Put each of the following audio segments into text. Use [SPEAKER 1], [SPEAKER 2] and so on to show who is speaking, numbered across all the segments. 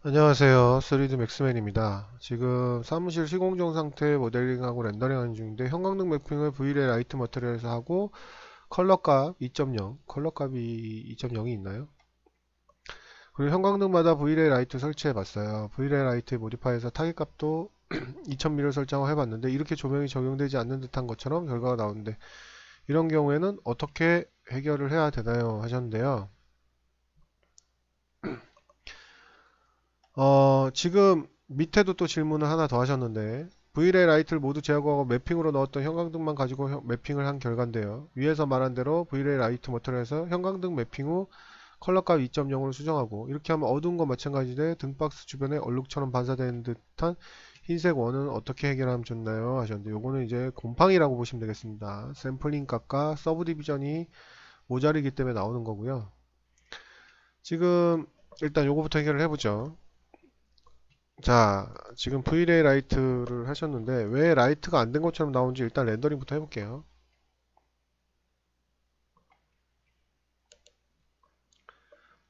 [SPEAKER 1] 안녕하세요. 3D 맥스맨입니다. 지금 사무실 시공중 상태 모델링하고 렌더링하는 중인데 형광등 매핑을 V-ray 라이트 머터리얼에서 하고 컬러값 2.0, 컬러값이 2.0이 있나요? 그리고 형광등마다 V-ray 라이트 설치해 봤어요. V-ray 라이트 모디파이에서 타깃값도 2000mm를 설정을 해봤는데 이렇게 조명이 적용되지 않는 듯한 것처럼 결과가 나오는데 이런 경우에는 어떻게 해결을 해야 되나요? 하셨는데요. 어, 지금 밑에도 또 질문을 하나 더 하셨는데 Vray 라이트를 모두 제거하고 매핑으로 넣었던 형광등만 가지고 형- 매핑을 한 결과인데요. 위에서 말한 대로 Vray 라이트 모터에서 형광등 매핑 후 컬러값 2.0으로 수정하고 이렇게 하면 어두운 거 마찬가지で등박스 주변에 얼룩처럼 반사되는 듯한 흰색 원은 어떻게 해결하면 좋나요? 하셨는데 요거는 이제 곰팡이라고 보시면 되겠습니다. 샘플링 값과 서브 디비전이 모자르기 때문에 나오는 거고요. 지금 일단 요거부터 해결을 해보죠. 자, 지금 Vray 라이트를 하셨는데 왜 라이트가 안 된 것처럼 나오는지 일단 렌더링부터 해볼게요.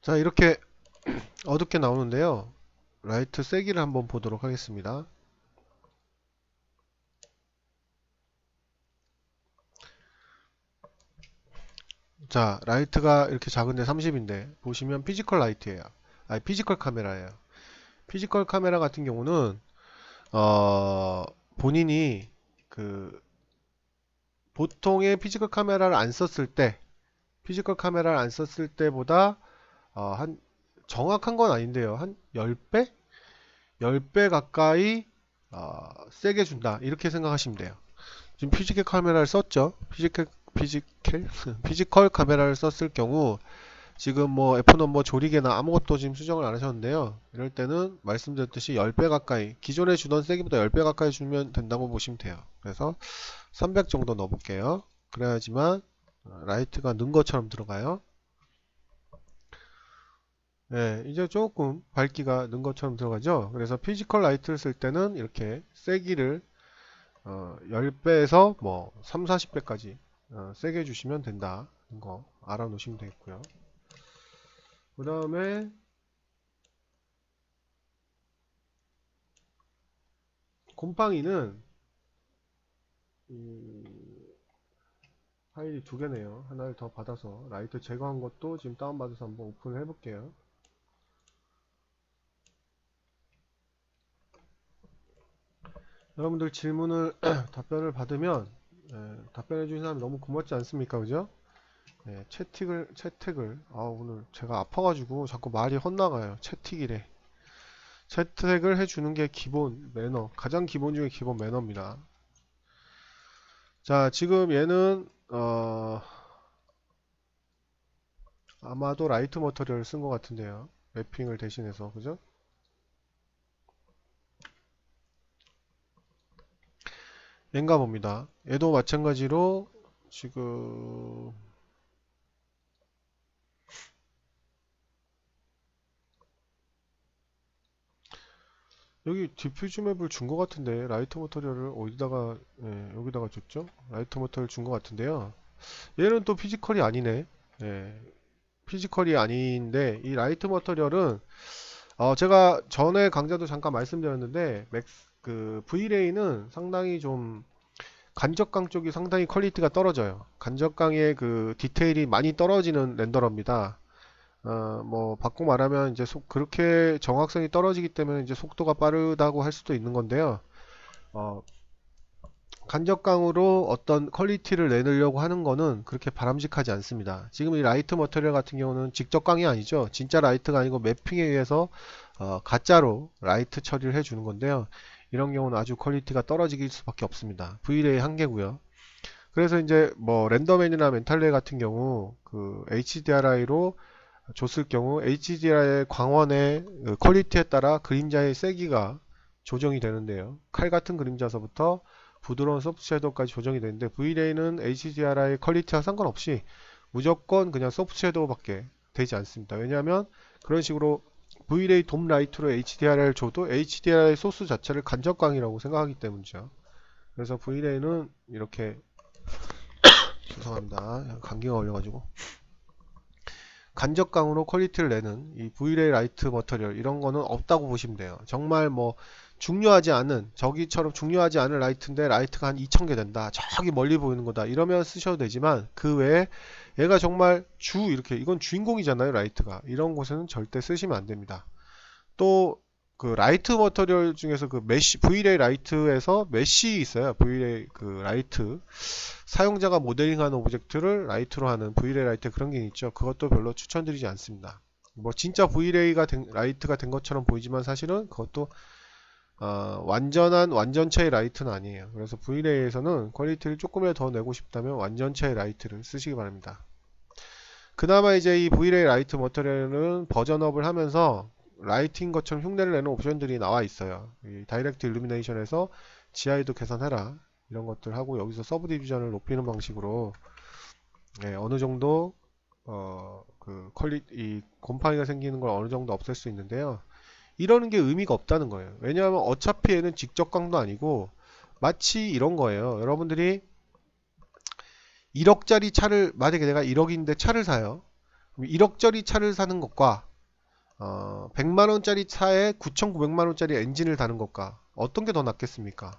[SPEAKER 1] 자, 이렇게 어둡게 나오는데요. 라이트 세기를 한번 보도록 하겠습니다. 자, 라이트가 이렇게 작은데 30인데 보시면 피지컬 라이트예요. 아니, 피지컬 카메라예요. 피지컬 카메라 같은 경우는 어, 본인이 그 보통의 피지컬 카메라를 안 썼을 때 피지컬 카메라를 안 썼을 때보다 어, 한 정확한 건 아닌데요. 한 10배? 10배 가까이 어, 세게 준다. 이렇게 생각하시면 돼요. 지금 피지컬 카메라를 썼죠. 피지컬 피지컬 피지컬 카메라를 썼을 경우 지금 뭐 F는 뭐 조리개나 아무것도 지금 수정을 안 하셨는데요. 이럴 때는 말씀드렸듯이 10배 가까이 기존에 주던 세기보다 10배 가까이 주면 된다고 보시면 돼요. 그래서 300 정도 넣어볼게요. 그래야지만 어, 라이트가 는 것처럼 들어가요. 네, 이제 조금 밝기가 는 것처럼 들어가죠. 그래서 피지컬 라이트를 쓸 때는 이렇게 세기를 어, 10배에서 뭐 3, 40배까지 어, 세게 주시면 된다. 거 알아놓으시면 되겠고요. 그 다음에 곰팡이는 이 파일이 두 개네요. 하나를 더 받아서 라이트 제거한 것도 지금 다운받아서 한번 오픈을 해볼게요. 여러분들 질문을 답변을 받으면 예, 답변해 주신 사람이 너무 고맙지 않습니까? 그죠? 예, 채택을 채택을 아 오늘 제가 아파가지고 자꾸 말이 헛나가요. 채택이래. 채택을 해주는 게 기본 매너 가장 기본 중에 기본 매너입니다. 자 지금 얘는 어 아마도 라이트 머터리얼을 쓴 것 같은데요. 매핑을 대신해서 그죠? 얘인가 봅니다. 얘도 마찬가지로 지금 여기 디퓨즈 맵을 준 것 같은데 라이트 머터리얼을 어디다가 예, 여기다가 줬죠? 라이트 머터리얼 준것 같은데요. 얘는 또 피지컬이 아니네. 예, 피지컬이 아닌데 이 라이트 머터리얼은 어, 제가 전에 강좌도 잠깐 말씀드렸는데 맥스 그 V레이는 상당히 좀 간접광 쪽이 상당히 퀄리티가 떨어져요. 간접광의 그 디테일이 많이 떨어지는 렌더러입니다. 어, 뭐 바꿔 말하면 이제 속 그렇게 정확성이 떨어지기 때문에 이제 속도가 빠르다고 할 수도 있는 건데요. 어, 간접광으로 어떤 퀄리티를 내려고 하는 거는 그렇게 바람직하지 않습니다. 지금 이 라이트 머터리얼 같은 경우는 직접광이 아니죠. 진짜 라이트가 아니고 매핑에 의해서 어, 가짜로 라이트 처리를 해주는 건데요. 이런 경우는 아주 퀄리티가 떨어질 수밖에 없습니다. Vray 한계고요. 그래서 이제 뭐 랜더맨이나 멘탈레이 같은 경우 그 HDRI로 줬을 경우 HDRI의 광원의 그 퀄리티에 따라 그림자의 세기가 조정이 되는데요. 칼 같은 그림자서부터 부드러운 소프트 섀도우까지 조정이 되는데 Vray는 HDRI 퀄리티와 상관없이 무조건 그냥 소프트 섀도우밖에 되지 않습니다. 왜냐하면 그런 식으로 Vray 돔 라이트로 HDRI를 줘도 HDRI 소스 자체를 간접광이라고 생각하기 때문이죠. 그래서 Vray는 이렇게 죄송합니다. 감기가 걸려가지고 간접광으로 퀄리티를 내는 이 Vray 라이트 머터리얼 이런 거는 없다고 보시면 돼요. 정말 뭐 중요하지 않은 저기처럼 중요하지 않은 라이트인데 라이트가 한 2000개 된다. 저기 멀리 보이는 거다. 이러면 쓰셔도 되지만 그 외에 얘가 정말 주 이렇게 이건 주인공이잖아요. 라이트가 이런 곳에는 절대 쓰시면 안 됩니다. 또 그 라이트 머터리얼 중에서 그 메쉬 Vray 라이트에서 메쉬 있어요. Vray 그 라이트 사용자가 모델링하는 오브젝트를 라이트로 하는 Vray 라이트 그런 게 있죠. 그것도 별로 추천드리지 않습니다. 뭐 진짜 Vray가 된, 라이트가 된 것처럼 보이지만 사실은 그것도 어, 완전한 완전체의 라이트는 아니에요. 그래서 Vray에서는 퀄리티를 조금이라도 더 내고 싶다면 완전체의 라이트를 쓰시기 바랍니다. 그나마 이제 이 Vray 라이트 머터리얼은 버전업을 하면서 라이트인 것처럼 흉내를 내는 옵션들이 나와 있어요. 이 다이렉트 일루미네이션에서 GI도 개선해라 이런 것들 하고 여기서 서브 디비전을 높이는 방식으로 예, 어느 정도 어, 그 퀄리 이 곰팡이가 생기는 걸 어느 정도 없앨 수 있는데요. 이러는 게 의미가 없다는 거예요. 왜냐하면 어차피 얘는 직접광도 아니고 마치 이런 거예요. 여러분들이 1억짜리 차를 만약에 내가 1억인데 차를 사요. 그럼 1억짜리 차를 사는 것과 어, 100만 원짜리 차에 9,900만 원짜리 엔진을 다는 것과 어떤 게 더 낫겠습니까?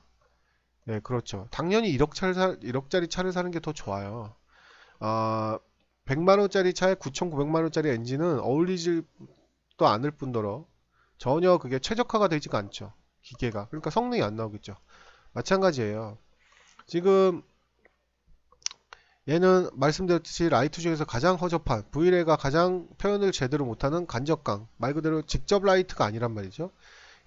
[SPEAKER 1] 네, 그렇죠. 당연히 1억 차를 사, 1억짜리 차를 사는 게 더 좋아요. 어, 100만 원짜리 차에 9,900만 원짜리 엔진은 어울리지도 않을 뿐더러 전혀 그게 최적화가 되지가 않죠. 기계가. 그러니까 성능이 안 나오겠죠. 마찬가지예요. 지금 얘는 말씀드렸듯이 라이트 중에서 가장 허접한 V레가 가장 표현을 제대로 못하는 간접광 말 그대로 직접 라이트가 아니란 말이죠.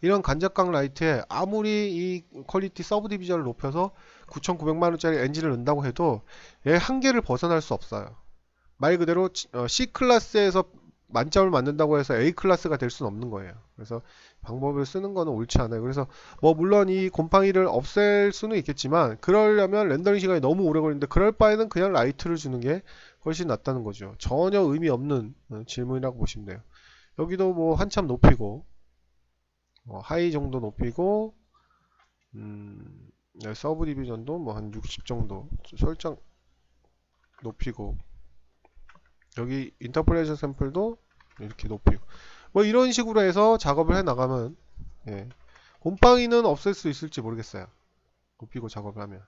[SPEAKER 1] 이런 간접광 라이트에 아무리 이 퀄리티 서브 디비전을 높여서 9,900만원짜리 엔진을 넣는다고 해도 얘 한계를 벗어날 수 없어요. 말 그대로 어, C클래스에서 만점을 맞는다고 해서 A 클래스가 될 수는 없는 거예요. 그래서 방법을 쓰는 거는 옳지 않아요. 그래서 뭐 물론 이 곰팡이를 없앨 수는 있겠지만 그러려면 렌더링 시간이 너무 오래 걸리는데 그럴 바에는 그냥 라이트를 주는 게 훨씬 낫다는 거죠. 전혀 의미 없는 어, 질문이라고 보시면 돼요. 여기도 뭐 한참 높이고 뭐 하이 정도 높이고 음, 네, 서브 디비전도 뭐 한 60 정도 설정 높이고 여기 인터폴레이션 샘플도 이렇게 높이고. 뭐 이런 식으로 해서 작업을 해 나가면 예. 곰팡이는 없앨 수 있을지 모르겠어요. 높이고 작업을 하면.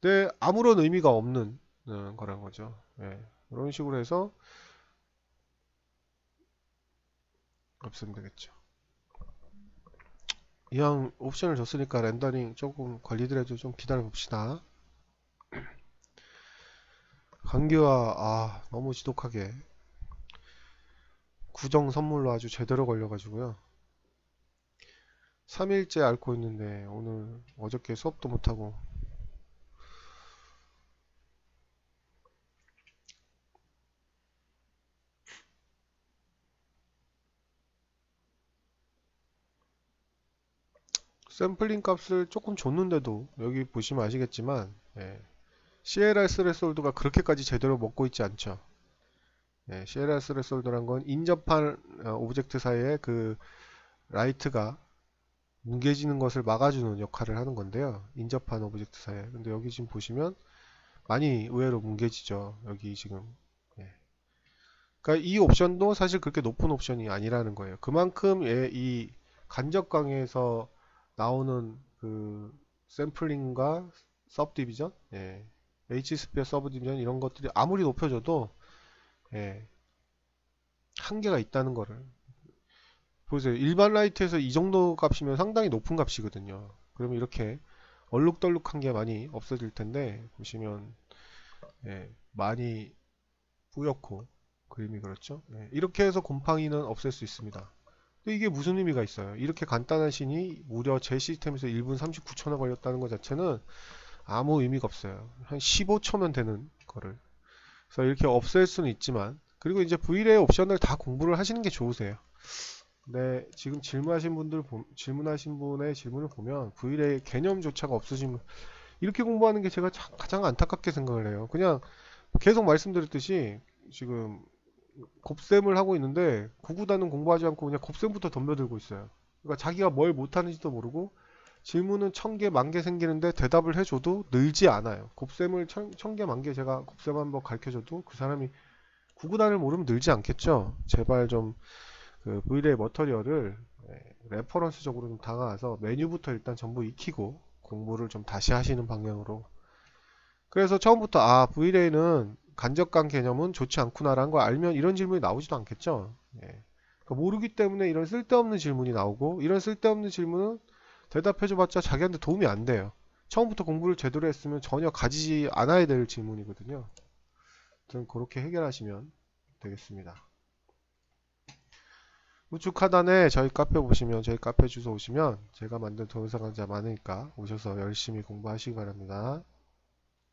[SPEAKER 1] 근데 아무런 의미가 없는 어, 거란 거죠. 예. 이런 식으로 해서 없으면 되겠죠. 이왕 옵션을 줬으니까 렌더링 조금 걸리더라도 좀 기다려 봅시다 감기와 아 너무 지독하게. 구정 선물로 아주 제대로 걸려가지고요. 3일째 앓고 있는데 오늘 어저께 수업도 못하고. 샘플링 값을 조금 줬는데도 여기 보시면 아시겠지만 예, CLR 스레솔드가 그렇게까지 제대로 먹고 있지 않죠. 예, CLR 스레솔드란 건 인접한 어, 오브젝트 사이에 그 라이트가 뭉개지는 것을 막아주는 역할을 하는 건데요. 인접한 오브젝트 사이에. 근데 여기 지금 보시면 많이 의외로 뭉개지죠. 여기 지금. 예. 그러니까 이 옵션도 사실 그렇게 높은 옵션이 아니라는 거예요. 그만큼 예, 이 간접광에서 나오는 그 샘플링과 서브디비전, 예, H스피어 서브 디비전 이런 것들이 아무리 높여줘도 예, 한계가 있다는 거를 보세요. 일반 라이트에서 이 정도 값이면 상당히 높은 값이거든요. 그러면 이렇게 얼룩덜룩한 게 많이 없어질 텐데 보시면 예, 많이 뿌옇고 그림이 그렇죠. 예, 이렇게 해서 곰팡이는 없앨 수 있습니다. 근데 이게 무슨 의미가 있어요? 이렇게 간단한 신이 무려 제 시스템에서 1분 39초나 걸렸다는 것 자체는 아무 의미가 없어요. 한 15초면 되는 거를. 그래서 이렇게 없앨 수는 있지만 그리고 이제 Vray 옵션을 다 공부를 하시는 게 좋으세요. 네, 지금 질문하신 분들 질문하신 분의 질문을 보면 Vray 개념조차가 없으신 분 이렇게 공부하는 게 제가 가장 안타깝게 생각을 해요. 그냥 계속 말씀드렸듯이 지금 곱셈을 하고 있는데 구구단은 공부하지 않고 그냥 곱셈부터 덤벼들고 있어요. 그러니까 자기가 뭘 못하는지도 모르고 질문은 천 개, 만 개 생기는데 대답을 해줘도 늘지 않아요. 곱셈을 천, 천 개, 만 개 제가 곱셈 한번 가르쳐줘도 그 사람이 구구단을 모르면 늘지 않겠죠. 제발 좀그 V레이 머터리얼을 예, 레퍼런스적으로 좀 다가와서 메뉴부터 일단 전부 익히고 공부를 좀 다시 하시는 방향으로. 그래서 처음부터 아 V레이는 간접간 개념은 좋지 않구나라는 걸 알면 이런 질문이 나오지도 않겠죠. 예. 그러니까 모르기 때문에 이런 쓸데없는 질문이 나오고 이런 쓸데없는 질문은 대답해줘봤자 자기한테 도움이 안 돼요. 처음부터 공부를 제대로 했으면 전혀 가지지 않아야 될 질문이거든요. 아무튼 그렇게 해결하시면 되겠습니다. 우측 하단에 저희 카페 보시면 저희 카페 주소 오시면 제가 만든 동영상 강좌 많으니까 오셔서 열심히 공부하시기 바랍니다.